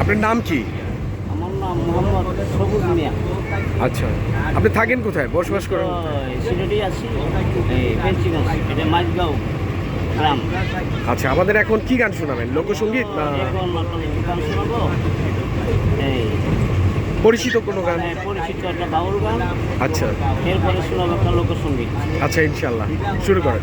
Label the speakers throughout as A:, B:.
A: আপনার নাম কি?
B: আমার নাম মোহাম্মদ সবুজ মিয়া।
A: আচ্ছা আপনি থাকেন কোথায়? বসবাস করেন
B: সিলেটি আছি পেন্সিগঞ্জ এটা মাঝগাঁও গ্রাম।
A: আচ্ছা আমাদের এখন কি গান শোনাবেন? লোকসঙ্গীত না
B: এখন গান শোনাবো? এই
A: পরিচিত কোনো গান?
B: মানে পরিচিত একটা বাউল গান।
A: আচ্ছা।
B: এরপরে শোনাবো একটা লোকসঙ্গীত
A: আচ্ছা ইনশাল্লাহ শুরু করেন।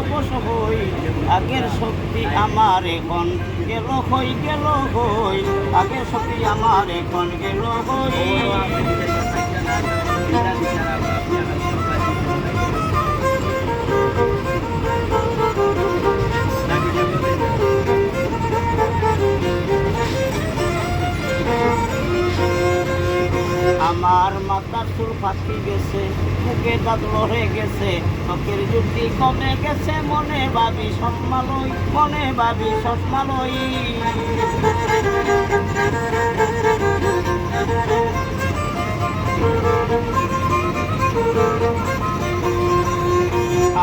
B: অবশ হই আগের শক্তি আমার এখন গেল হই গেল হই, আগের শক্তি আমার এখন গেল হই। আমার মাথার চুল ফাঁকি গেছে। মুখে দাঁত লড়ে গেছে। চোখের যুক্তি কমে গেছে, মনে ভাবি সসমালই মনে ভাবি সসমালই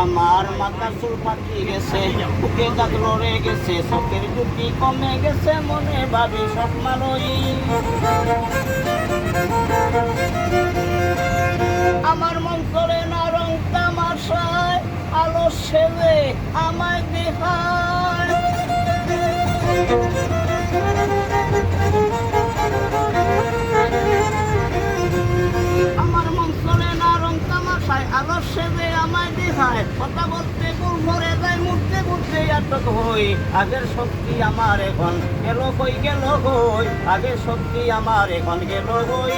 B: আমার মাথার চুল ফাঁকি গেছে, বুকে দাঁত লড়ে গেছে চোখের যুক্তি কমে গেছে, মনে ভাবি সসমালই আমার মন করে না রং তামাশায়, আলো সেবে আমায় দেখায় আমার মন করে না রং তামাশায়, আলো সেবে আমায় দেখায় কথা বলতে গুল ভরে যায় মুখতে মুখতে আটক হই। আগের শক্তি আমার এখন গেল কই, গেল হই আগের শক্তি আমার এখন গেল হই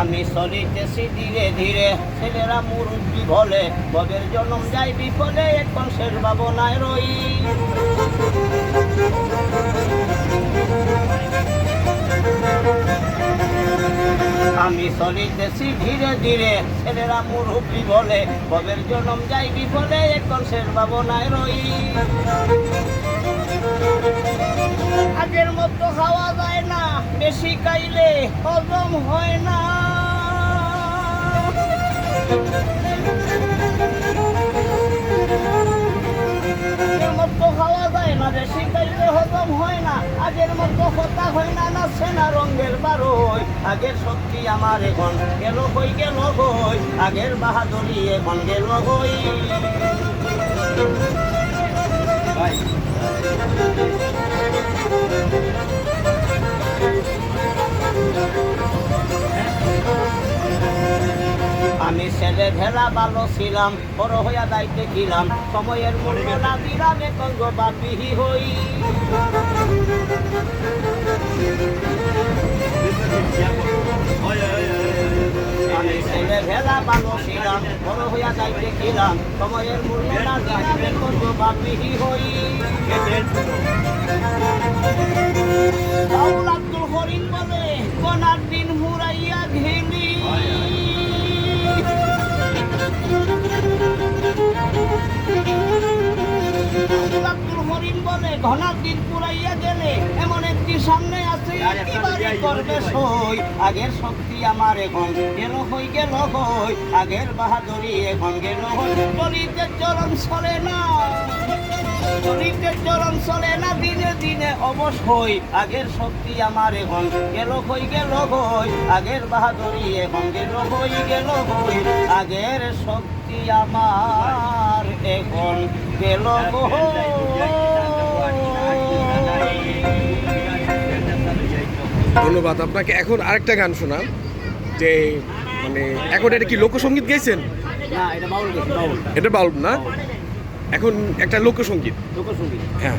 B: আমি চলিতেছি ধীরে ধীরে, ছেলেরা মুরব্বী বলে, বদের জন্ম যাই বিফলে এখন শেষ ভাবনায় রই। আমি চলিতেছি ধীরে ধীরে, ছেলেরা মুরব্বী বলে বদের জন্ম যাই বিফলে, এখন শেষ ভাবনায় রই। আগের মতো খাওয়া যায় না, বেশি খাইলে হজম হয় না। মতো খাওয়া যায় না, বেশি খাইলে হজম আগের মতো কথা হয় না না সেনা রঙের বারোই। আগের শক্তি আমার এখন গেল হই গেল হই আগের বাহাদুরি এখন গেল হই আমি ছেলে ভেলা ভালো ছিলাম, বড় হইয়া দায়িত্বে ছিলাম সময়ের মূল্য না দিলাম এখন বাপিহি হই। ভেলা হরিণ বলে কোনার দিন মুরাইয়া ঘেলি বলে দিন পুরাইয়া গেলে এমন একটি সামনে আছে একেবারে করবে সই। আগের শক্তি আমার এখন গেল হই গেল হই? আগের বাহাদুরি এখন গেল হই? চরণ চলে না। গলিতে চরণ চলে না দিনে দিনে অবশ হই। আগের শক্তি আমার এখন গেল হই গেল হই। আগের বাহাদুরি এখন গেল হই গেল হই। আগের শক্তি আমার এখন গেল
A: ধন্যবাদ আপনাকে। এখন আরেকটা গান শোনান যে মানে এখন এটা কি লোকসঙ্গীত গাইছেন?
B: বাউল।
A: এটা বাউল না? এখন একটা লোকসঙ্গীত
B: লোকসঙ্গীত
A: হ্যাঁ।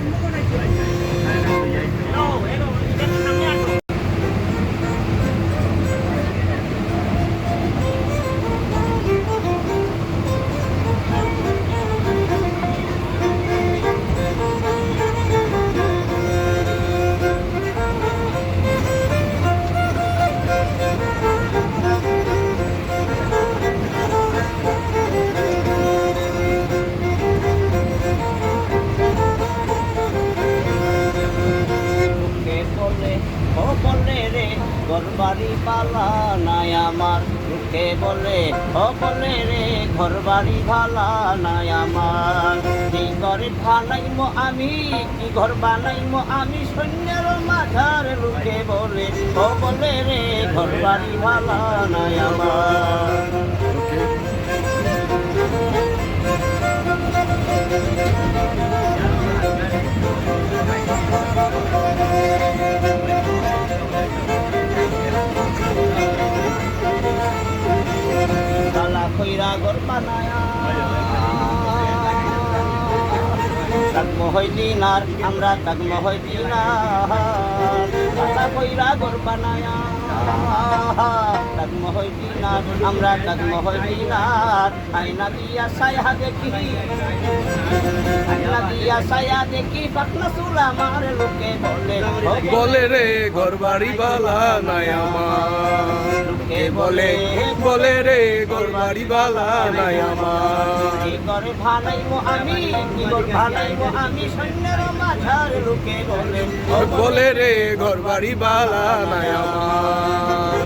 B: পালা নাই আমার লোকে বলে, ও বলে রে, ঘরবাড়ি ভালা নাই আমার। কি করে বানাইমো আমি, কি ঘর বানাইমো আমি, সৈন্যের মাঝার লোকে বলে, ও বলে রে, ঘরবাড়ি ভালা নাই আমার। তালা তাকমহই দিনার আমরা তাকমহই দিনার তালা কইরা ঘর বানায়া। আমরা তাকমহই দিনার আয়না দিয়া সায়া দেখি। আয়না দিয়া সায়া দেখি পাটনা চুলা আমার লোকে বলে।
A: রে ঘর বাড়ি বালা নাই আমার। বলে বলে রে ঘর বাড়ি বালা নাই আমার।
B: কি করে ভালাইবো আমি কি করে ভালাইবো আমি সৈন্যের মাঝার লোকে বলে।
A: বলে রে ঘর বাড়ি বালা নাই আমার।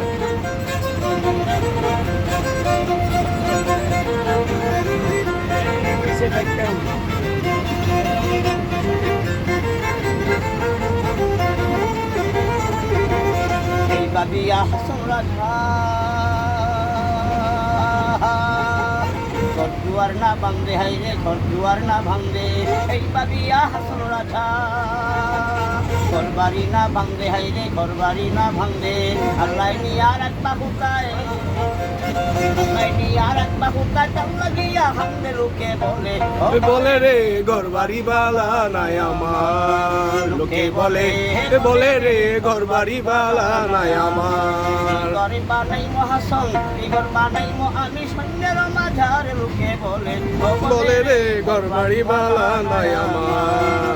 B: হাসন রাজা ঘর দুয়ার না ভাঙবে হাই রে ঘর দুয়ার না ভাঙবে এই পাবি হাসন রাজা ঘর বাড়ি না ভাঙবে হাই রে ঘর বাড়ি না ভাঙবে আল্লাহ নিয়ার এক বাবুকায় বলে
A: রে ঘর বাড়ি বালা নাই আমার। লোকে বলে বলে রে ঘর বাড়ি বালা নাই আমার।
B: ঘরে বানাই মহাসন ঘর বানাই আমি সৈন্যের মাঝার লোকে বলে
A: বলে রে ঘর বাড়ি বালা নাই আমার।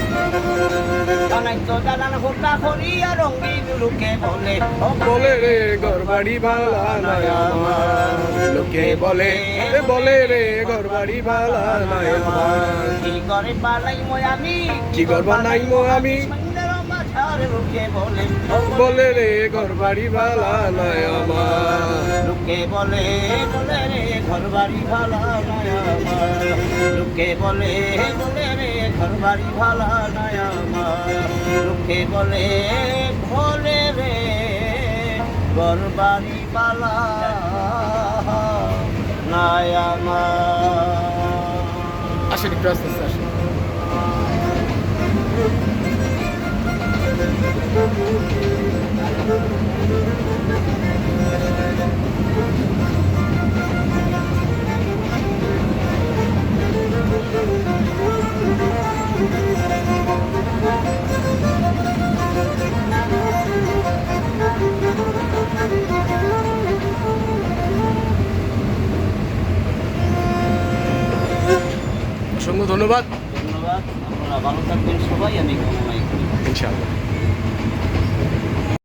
B: বলে
A: রে ঘর বাড়ি বালা আমার লোকে বলে বলে রে গরবাড়ি ভালা নয় আমার
B: কি করে পালাই মই আমি?
A: কি ঘর নাই মো আমি?
B: বলে
A: রে ঘর বাড়ি বালা নাই আমার।
B: লোকে বলে বলে রে ঘর বাড়ি ভালা নাই আমার। লোকে বলে বলে রে ঘর বাড়ি ভালা নাই আমার। লোকে বলে বলে রে ঘর বাড়ি ভালা নাই আমার।
A: আসেন একটু আস্তে আস্তে আসেন। অসংখ্য ধন্যবাদ।
B: ধন্যবাদ। আপনারা ভালো থাকবেন সবাই আমি ち
A: ゃ。